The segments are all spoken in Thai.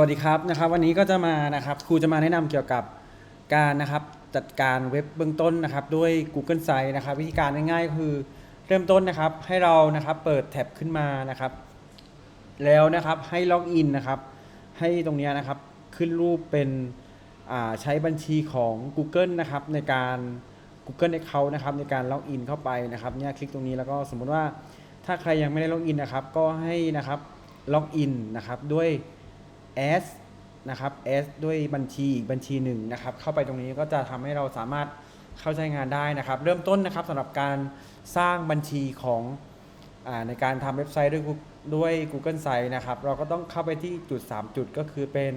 วัสดีครับนะครับวันนี้ก็จะมานะครับครูจะมาแนะนำเกี่ยวกับการนะครับจัดการเว็บเบื้องต้นนะครับด้วย Google Sites นะครับวิธีการง่ายๆ คือเริ่มต้นนะครับให้เรานะครับเปิดแท็บขึ้นมานะครับ แล้วนะครับให้ล็อกอินนะครับให้ตรงนี้นะครับขึ้นรูปเป็นใช้บัญชีของ Google นะครับในการ Google Account นะครับในการล็อกอินเข้าไปนะครับเนี่ยคลิกตรงนี้แล้วก็สมมุติว่าถ้าใครยังไม่ได้ล็อกอินนะครับก็ให้นะครับล็อกอินนะครับด้วย S นะครับ S ด้วยบัญชีอีกบัญชีหนึ่งนะครับ เข้าไปตรงนี้ก็จะทำให้เราสามารถเข้าใช้งานได้นะครับ เริ่มต้นนะครับสำหรับการสร้างบัญชีของอในการทำเว็บไซต์ด้วยด้วย Google Site นะครับ เราก็ต้องเข้าไปที่จุด 3 จุดก็คือเป็น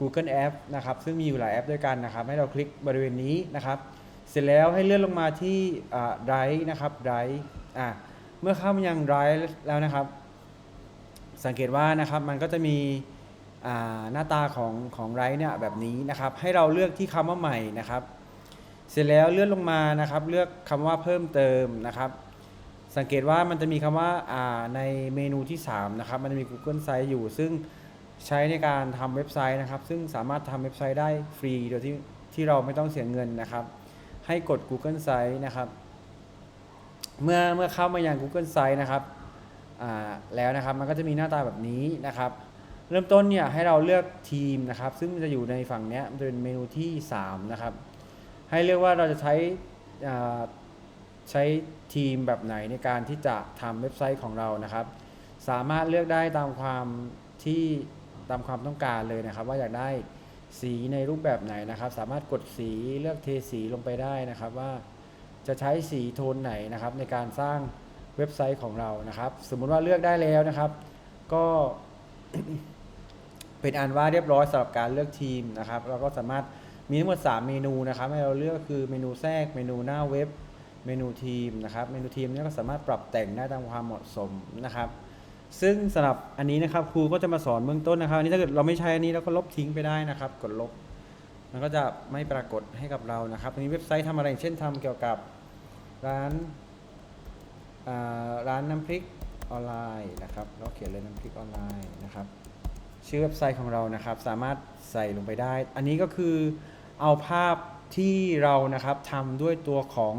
Google App นะครับ ซึ่งมีอยู่หลายแอปด้วยกันนะครับ ให้เราคลิกบริเวณนี้นะครับ เสร็จแล้วให้เลื่อนลงมาที่ไ r ร์นะครับไ r ร์อ่าเมื่อเข้ามายังไ r ร์แล้วนะครับ สังเกตว่านะครับมันก็จะมี หน้าตาของของไรเนี่ยแบบนี้นะครับ ให้เราเลือกที่คำว่าใหม่นะครับ เสร็จแล้วเลื่อนลงมานะครับ เลือกคำว่าเพิ่มเติมนะครับ สังเกตว่ามันจะมีคำว่าาในเมนูที่ 3 นะครับ มันจะมี Google Site อยู่ ซึ่งใช้ในการทำเว็บไซต์นะครับ ซึ่งสามารถทำเว็บไซต์ได้ฟรีโดยที่ที่เราไม่ต้องเสียเงินนะครับ ให้กด Google Site นะครับ เมื่อเมื่อเข้ามายัง Google Site นะครับแล้วนะครับมันก็จะมีหน้าตาแบบนี้นะครับ เริ่มต้นเนี่ยให้เราเลือกทีมนะครับ ซึ่งมันจะอยู่ในฝั่งเนี้ยมันจะเป็นเมนูที่ 3 นะครับ ให้เลือกว่าเราจะใช้ใช้ทีมแบบไหนในการที่จะทำเว็บไซต์ของเรานะครับ สามารถเลือกได้ตามความที่ตามความต้องการเลยนะครับ ว่าอยากได้สีในรูปแบบไหนนะครับ สามารถกดสีเลือกเทสีลงไปได้นะครับ ว่าจะใช้สีโทนไหนนะครับ ในการสร้างเว็บไซต์ของเรานะครับ สมมุติว่าเลือกได้แล้วนะครับ ก็ เป็นอันว่าเรียบร้อยสำหรับการเลือกทีมนะครับเราก็สามารถมีทั้งหมด 3 เมนูนะครับให้เราเลือกคือเมนูแทรกเมนูหน้าเว็บ เมนูทีมนะครับเมนูทีมเนี้ก็สามารถปรับแต่งได้ตามความเหมาะสมนะครับ ซึ่งสำหรับอันนี้นะครับครูก็จะมาสอนเบื้องต้นนะครับอันนี้ถ้าเกิดเราไม่ใช้อันนี้เราก็ลบทิ้งไปได้นะครับ กดลบมันก็จะไม่ปรากฏให้กับเรานะครับอันนี้เว็บไซต์ทำอะไรเช่นทำเกี่ยวกับร้านร้านน้ำพริกออนไลน์นะครับเราเขียนเลยน้ำพริกออนไลน์นะครับ ชื่อเว็บไซต์ของเรานะครับสามารถใส่ลงไปได้ อันนี้ก็คือเอาภาพที่เรานะครับทำด้วยตัวของ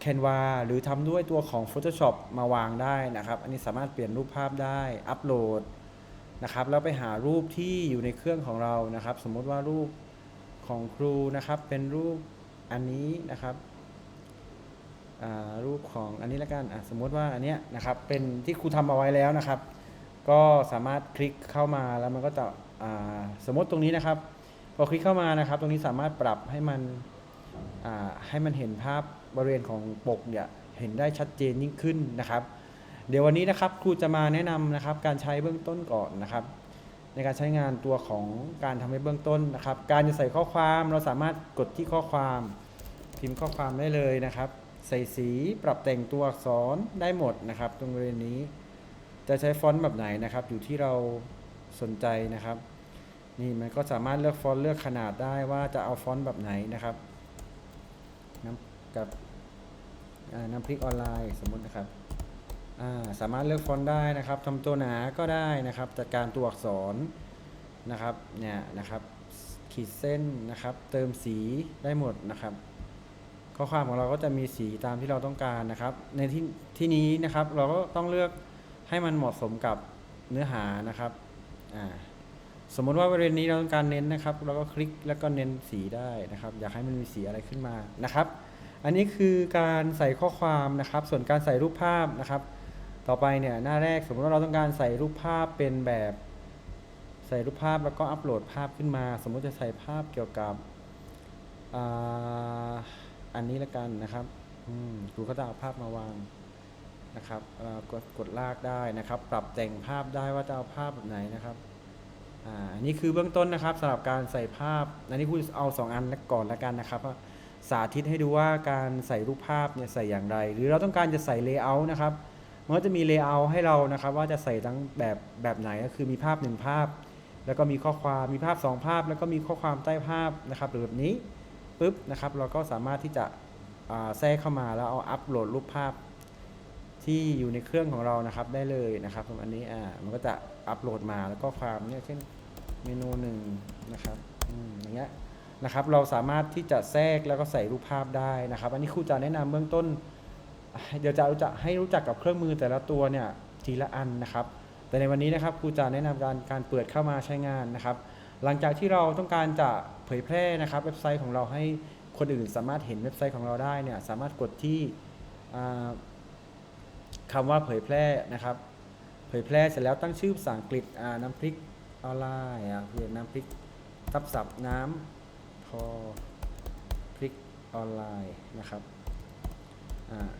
แคนวาหรือทำด้วยตัวของ Photoshop มาวางได้นะครับ อันนี้สามารถเปลี่ยนรูปภาพได้ อัปโหลดนะครับ แล้วไปหารูปที่อยู่ในเครื่องของเรานะครับ สมมติว่ารูปของครูนะครับ เป็นรูปอันนี้นะครับรูปของอันนี้ละกันสมมติว่าอันเนี้ยนะครับ เป็นที่ครูทำเอาไว้แล้วนะครับ ก็สามารถคลิกเข้ามาแล้วมันก็จะสมมติตรงนี้นะครับ พอคลิกเข้ามานะครับ ตรงนี้สามารถปรับให้มันให้มันเห็นภาพบริเวณของปกเนี่ยเห็นได้ชัดเจนยิ่งขึ้นนะครับ เดี๋ยววันนี้นะครับครูจะมาแนะนำนะครับการใช้เบื้องต้นก่อนนะครับ ในการใช้งานตัวของการทำให้เบื้องต้นนะครับ การจะใส่ข้อความเราสามารถกดที่ข้อความ พิมพ์ข้อความได้เลยนะครับ ใส่สีปรับแต่งตัวอักษรได้หมดนะครับ ตรงบริเวณนี้ จะใช้ฟอนต์แบบไหนนะครับ อยู่ที่เราสนใจนะครับ นี่มันก็สามารถเลือกฟอนต์เลือกขนาดได้ว่าจะเอาฟอนต์แบบไหนนะครับน้ำกับน้ำพริกออนไลน์สมมุตินะครับาสามารถเลือกฟอนต์ได้นะครับทำตัวหนาก็ได้นะครับจัดการตัวอักษรนะครับเนี่ยนะครับขีดเส้นนะครับ เติมสีได้หมดนะครับ ข้อความของเราก็จะมีสีตามที่เราต้องการนะครับ ในที่ที่นี้นะครับเราก็ต้องเลือก ให้มันเหมาะสมกับเนื้อหานะครับอ่าสมมติว่าบริเวณนี้เราต้องการเน้นนะครับ เราก็คลิกแล้วก็เน้นสีได้นะครับ อยากให้มันมีสีอะไรขึ้นมานะครับ อันนี้คือการใส่ข้อความนะครับ ส่วนการใส่รูปภาพนะครับ ต่อไปเนี่ยหน้าแรกสมมติว่าเราต้องการใส่รูปภาพเป็นแบบใส่รูปภาพแล้วก็อัปโหลดภาพขึ้นมา สมมุติจะใส่ภาพเกี่ยวกับอ,อันนี้ละกันนะครับครูก็จะเอาภาพมาวาง นะครับกดกดลากได้นะครับ ปรับแต่งภาพได้ว่าจะเอาภาพแบบไหนนะครับอ่าอันนี้คือเบื้องต้นนะครับสำหรับการใส่ภาพอันนี้ครูเอาสองอันก่อนละกันนะครับสาธิตให้ดูว่าการใส่รูปภาพเนี่ยใส่อย่างไร หรือเราต้องการจะใส่เลเยอร์นะครับมันก็จะมีเลเยอร์ให้เรานะครับ ว่าจะใส่ทั้งแบบแบบไหนก็คือมีภาพหนึ่งภาพ แล้วก็มีข้อความมีภาพสองภาพ แล้วก็มีข้อความใต้ภาพนะครับหรือแบบนี้ปุ๊บนะครับ เราก็สามารถที่จะแทรกเข้ามาแล้วเอาอัปโหลดรูปภาพ ที่อยู่ในเครื่องของเรานะครับได้เลยนะครับอันนี้อ่ามันก็จะอัปโหลดมาแล้วก็ความเนี่ยเช่นเมนูหนึ่งนะครับอืมอย่างเงี้ยนะครับเราสามารถที่จะแทรกแล้วก็ใส่รูปภาพได้นะครับ อันนี้ครูจะแนะนำเบื้องต้น เดี๋ยวจะรู้จักให้รู้จักกับเครื่องมือแต่ละตัวเนี่ยทีละอันนะครับ แต่ในวันนี้นะครับครูจะแนะนำการการเปิดเข้ามาใช้งานนะครับ หลังจากที่เราต้องการจะเผยแพร่นะครับ เว็บไซต์ของเราให้คนอื่นสามารถเห็นเว็บไซต์ของเราได้เนี่ยสามารถกดที่อ่า คำว่าเผยแพร่นะครับ เผยแพร่เสร็จแล้วตั้งชื่อภาษาอังกฤษอ่าน้ำพริกออนไลน์อะเรียนน้ำพริกทับศัพท์น้ำพอพริกออนไลน์นะครับอ่า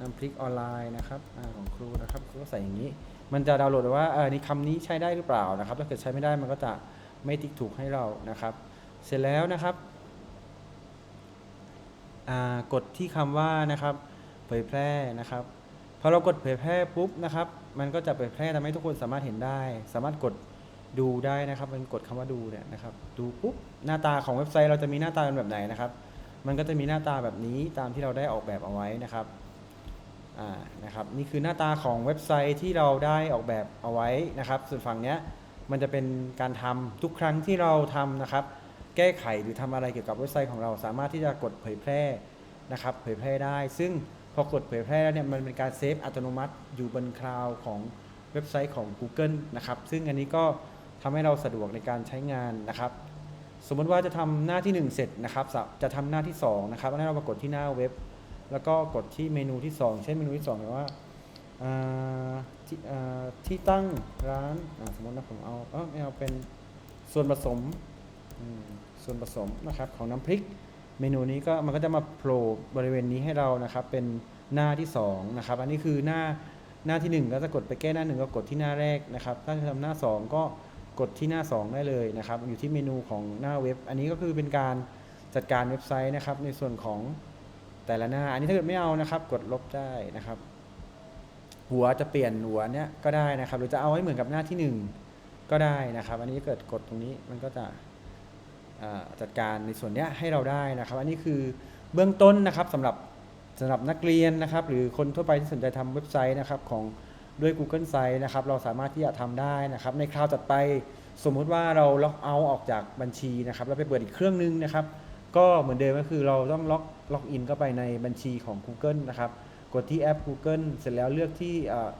น้ำพริกออนไลน์นะครับอของครูนะครับครูก็ใส่อย่างนี้ มันจะดาวน์โหลดว่าเออนี่คำนี้ใช้ได้หรือเปล่านะครับถ้าเกิดใช้ไม่ได้มันก็จะไม่ติ๊กถูกให้เรานะครับ เสร็จแล้วนะครับกดที่คำว่านะครับ เผยแพร่นะครับพอเรากดเผยแพร่ปุ๊บนะครับ มันก็จะเผยแพร่ทำให้ทุกคนสามารถเห็นได้ สามารถกดดูได้นะครับ มันกดคำว่าดูเนี่ยนะครับ ดูปุ๊บหน้าตาของเว็บไซต์เราจะมีหน้าตาเป็นแบบไหนนะครับ มันก็จะมีหน้าตาแบบนี้ตามที่เราได้ออกแบบเอาไว้นะครับอ่านะครับนี่คือหน้าตาของเว็บไซต์ที่เราได้ออกแบบเอาไว้นะครับ ส่วนฝั่งเนี้ยมันจะเป็นการทำทุกครั้งที่เราทำนะครับ แก้ไขหรือทำอะไรเกี่ยวกับเว็บไซต์ของเราสามารถที่จะกดเผยแพร่นะครับ เผยแพร่ได้ ซึ่ง พอกดเผยแพร่แล้วเนี่ยมันเป็นการเซฟอัตโนมัติอยู่บนคลาวของเว็บไซต์ของ Google นะครับ ซึ่งอันนี้ก็ทำให้เราสะดวกในการใช้งานนะครับ สมมติว่าจะทำหน้าที่ 1 เสร็จนะครับ จะทำหน้าที่ 2 นะครับให้เรามากดที่หน้าเว็บ แล้วก็กดที่เมนูที่ 2 เช่นเมนูที่2แบบว่าอ่าที่อ่าที่ตั้งร้านสมมตินะผมเอาเออไม่เอาเป็นส่วนผสมมส่วนผสมนะครับของน้ำพริก เมนูนี้ก็มันก็จะมาโผล่บริเวณนี้ให้เรานะครับ เป็นหน้าที่2นะครับ อันนี้คือหน้าหน้าที่ 1 ก็จะกดไปแก้หน้า 1 ก็กดที่หน้าแรกนะครับ ถ้าจะทำหน้า 2 ก็กดที่หน้า 2 ได้เลยนะครับ อยู่ที่เมนูของหน้าเว็บ อันนี้ก็คือเป็นการจัดการเว็บไซต์นะครับ ในส่วนของแต่ละหน้า อันนี้ถ้าเกิดไม่เอานะครับ กดลบได้นะครับ หัวจะเปลี่ยนหัวเนี้ยก็ได้นะครับ หรือจะเอาให้เหมือนกับหน้าที่หนึ่งก็ได้นะครับ อันนี้เกิดกดตรงนี้มันก็จะ จัดการในส่วนนี้ให้เราได้นะครับ อันนี้คือเบื้องต้นนะครับสำหรับสำหรับนักเรียนนะครับ หรือคนทั่วไปที่สนใจทำเว็บไซต์นะครับของด้วย Google Site นะครับ เราสามารถที่จะทำได้นะครับ ในคราวจัดไปสมมุติว่าเราล็อกเอาออกจากบัญชีนะครับแล้วไปเปิดอีกเครื่องนึงนะครับ ก็เหมือนเดิมก็คือเราต้องล็อกล็อกอินเข้าไปในบัญชีของ Google นะครับ กดที่แอป Google เสร็จแล้วเลือกที่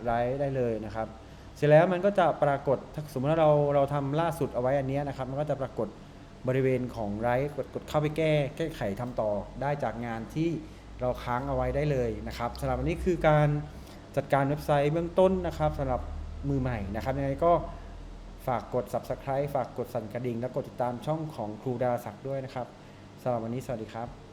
ไลฟ์ได้เลยนะครับ เสร็จแล้วมันก็จะปรากฏถ้าสมมติว่าเราเราทำล่าสุดเอาไว้อันนี้นะครับ มันก็จะปรากฏ บริเวณของไรกดกดเข้าไปแก้แก้ไขทำต่อได้จากงานที่เราค้างเอาไว้ได้เลยนะครับสำหรับวันนี้คือการจัดการเว็บไซต์เบื้องต้นนะครับสำหรับมือใหม่นะครับยังไงก็ฝากกด subscribe ฝากกดสั่นกระดิ่ง และกดติดตามช่องของครูดาราศักดิ์ด้วยนะครับสำหรับวันนี้สวัสดีครับ